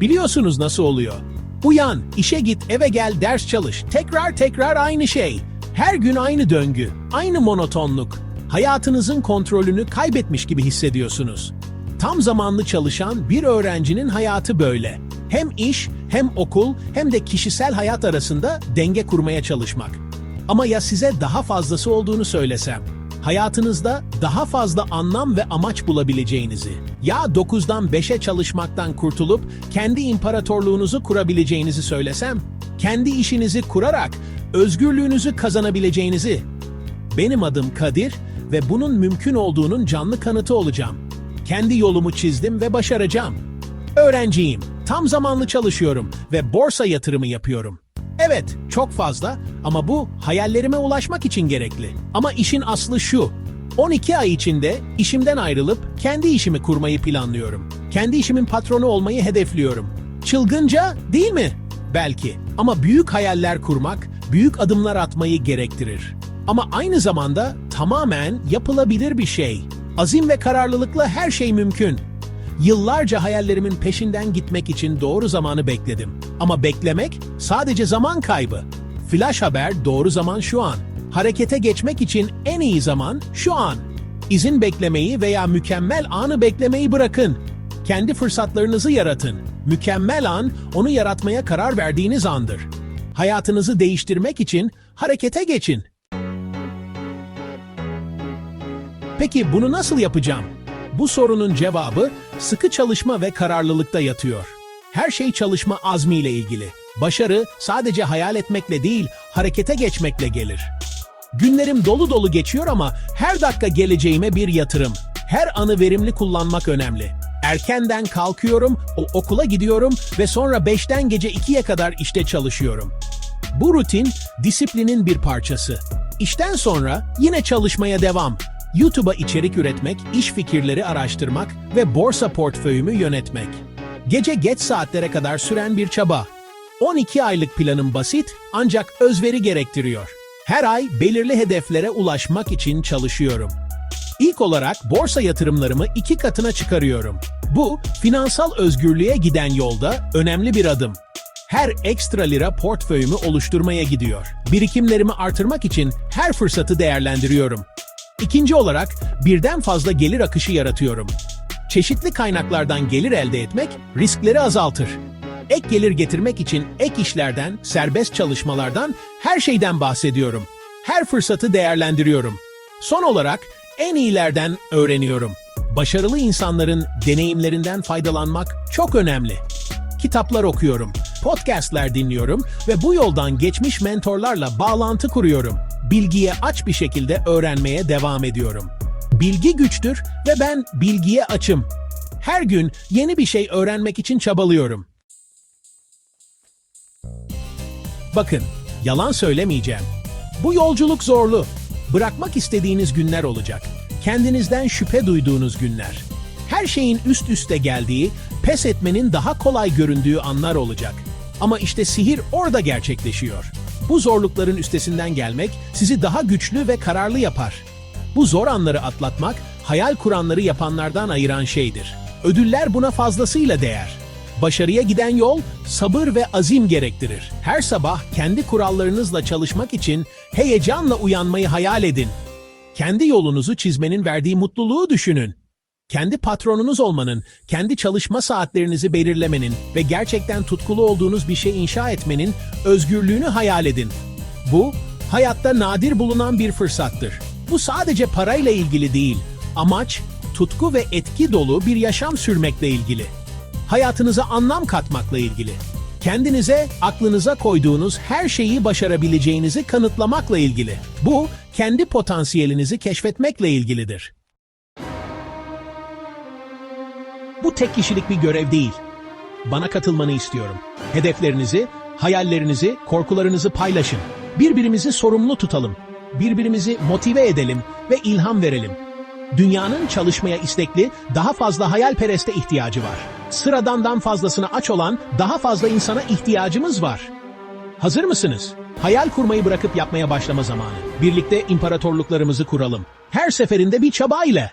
Biliyorsunuz nasıl oluyor. Uyan, işe git, eve gel, ders çalış. Tekrar tekrar aynı şey. Her gün aynı döngü, aynı monotonluk. Hayatınızın kontrolünü kaybetmiş gibi hissediyorsunuz. Tam zamanlı çalışan bir öğrencinin hayatı böyle. Hem iş, hem okul, hem de kişisel hayat arasında denge kurmaya çalışmak. Ama ya size daha fazlası olduğunu söylesem? Hayatınızda daha fazla anlam ve amaç bulabileceğinizi, ya 9'dan 5'e çalışmaktan kurtulup kendi imparatorluğunuzu kurabileceğinizi söylesem? Kendi işinizi kurarak özgürlüğünüzü kazanabileceğinizi. Benim adım Kadir ve bunun mümkün olduğunun canlı kanıtı olacağım. Kendi yolumu çizdim ve başaracağım. Öğrenciyim, tam zamanlı çalışıyorum ve borsa yatırımı yapıyorum. Evet, çok fazla ama bu hayallerime ulaşmak için gerekli. Ama işin aslı şu. 12 ay içinde işimden ayrılıp kendi işimi kurmayı planlıyorum. Kendi işimin patronu olmayı hedefliyorum. Çılgınca değil mi? Belki. Ama büyük hayaller kurmak, büyük adımlar atmayı gerektirir. Ama aynı zamanda tamamen yapılabilir bir şey. Azim ve kararlılıkla her şey mümkün. Yıllarca hayallerimin peşinden gitmek için doğru zamanı bekledim. Ama beklemek sadece zaman kaybı. Flash haber doğru zaman şu an. Harekete geçmek için en iyi zaman şu an. İzin beklemeyi veya mükemmel anı beklemeyi bırakın. Kendi fırsatlarınızı yaratın. Mükemmel an onu yaratmaya karar verdiğiniz andır. Hayatınızı değiştirmek için harekete geçin. Peki bunu nasıl yapacağım? Bu sorunun cevabı sıkı çalışma ve kararlılıkta yatıyor. Her şey çalışma azmiyle ilgili. Başarı sadece hayal etmekle değil, harekete geçmekle gelir. Günlerim dolu dolu geçiyor ama her dakika geleceğime bir yatırım. Her anı verimli kullanmak önemli. Erkenden kalkıyorum, o okula gidiyorum ve sonra 5'ten gece 2'ye kadar işte çalışıyorum. Bu rutin disiplinin bir parçası. İşten sonra yine çalışmaya devam. YouTube'a içerik üretmek, iş fikirleri araştırmak ve borsa portföyümü yönetmek. Gece geç saatlere kadar süren bir çaba. 12 aylık planım basit ancak özveri gerektiriyor. Her ay belirli hedeflere ulaşmak için çalışıyorum. İlk olarak borsa yatırımlarımı iki katına çıkarıyorum. Bu, finansal özgürlüğe giden yolda önemli bir adım. Her ekstra lira portföyümü oluşturmaya gidiyor. Birikimlerimi artırmak için her fırsatı değerlendiriyorum. İkinci olarak birden fazla gelir akışı yaratıyorum. Çeşitli kaynaklardan gelir elde etmek riskleri azaltır. Ek gelir getirmek için ek işlerden, serbest çalışmalardan, her şeyden bahsediyorum. Her fırsatı değerlendiriyorum. Son olarak en iyilerden öğreniyorum. Başarılı insanların deneyimlerinden faydalanmak çok önemli. Kitaplar okuyorum, podcastler dinliyorum ve bu yoldan geçmiş mentorlarla bağlantı kuruyorum. Bilgiye aç bir şekilde öğrenmeye devam ediyorum. Bilgi güçtür ve ben bilgiye açım. Her gün yeni bir şey öğrenmek için çabalıyorum. Bakın, yalan söylemeyeceğim. Bu yolculuk zorlu. Bırakmak istediğiniz günler olacak. Kendinizden şüphe duyduğunuz günler. Her şeyin üst üste geldiği, pes etmenin daha kolay göründüğü anlar olacak. Ama işte sihir orada gerçekleşiyor. Bu zorlukların üstesinden gelmek sizi daha güçlü ve kararlı yapar. Bu zor anları atlatmak, hayal kuranları yapanlardan ayıran şeydir. Ödüller buna fazlasıyla değer. Başarıya giden yol sabır ve azim gerektirir. Her sabah kendi kurallarınızla çalışmak için heyecanla uyanmayı hayal edin. Kendi yolunuzu çizmenin verdiği mutluluğu düşünün. Kendi patronunuz olmanın, kendi çalışma saatlerinizi belirlemenin ve gerçekten tutkulu olduğunuz bir şey inşa etmenin özgürlüğünü hayal edin. Bu, hayatta nadir bulunan bir fırsattır. Bu sadece parayla ilgili değil, amaç, tutku ve etki dolu bir yaşam sürmekle ilgili. Hayatınıza anlam katmakla ilgili. Kendinize, aklınıza koyduğunuz her şeyi başarabileceğinizi kanıtlamakla ilgili. Bu, kendi potansiyelinizi keşfetmekle ilgilidir. Bu tek kişilik bir görev değil. Bana katılmanı istiyorum. Hedeflerinizi, hayallerinizi, korkularınızı paylaşın. Birbirimizi sorumlu tutalım. Birbirimizi motive edelim ve ilham verelim. Dünyanın çalışmaya istekli, daha fazla hayalpereste ihtiyacı var. Sıradandan fazlasına aç olan daha fazla insana ihtiyacımız var. Hazır mısınız? Hayal kurmayı bırakıp yapmaya başlama zamanı. Birlikte imparatorluklarımızı kuralım. Her seferinde bir çaba ile.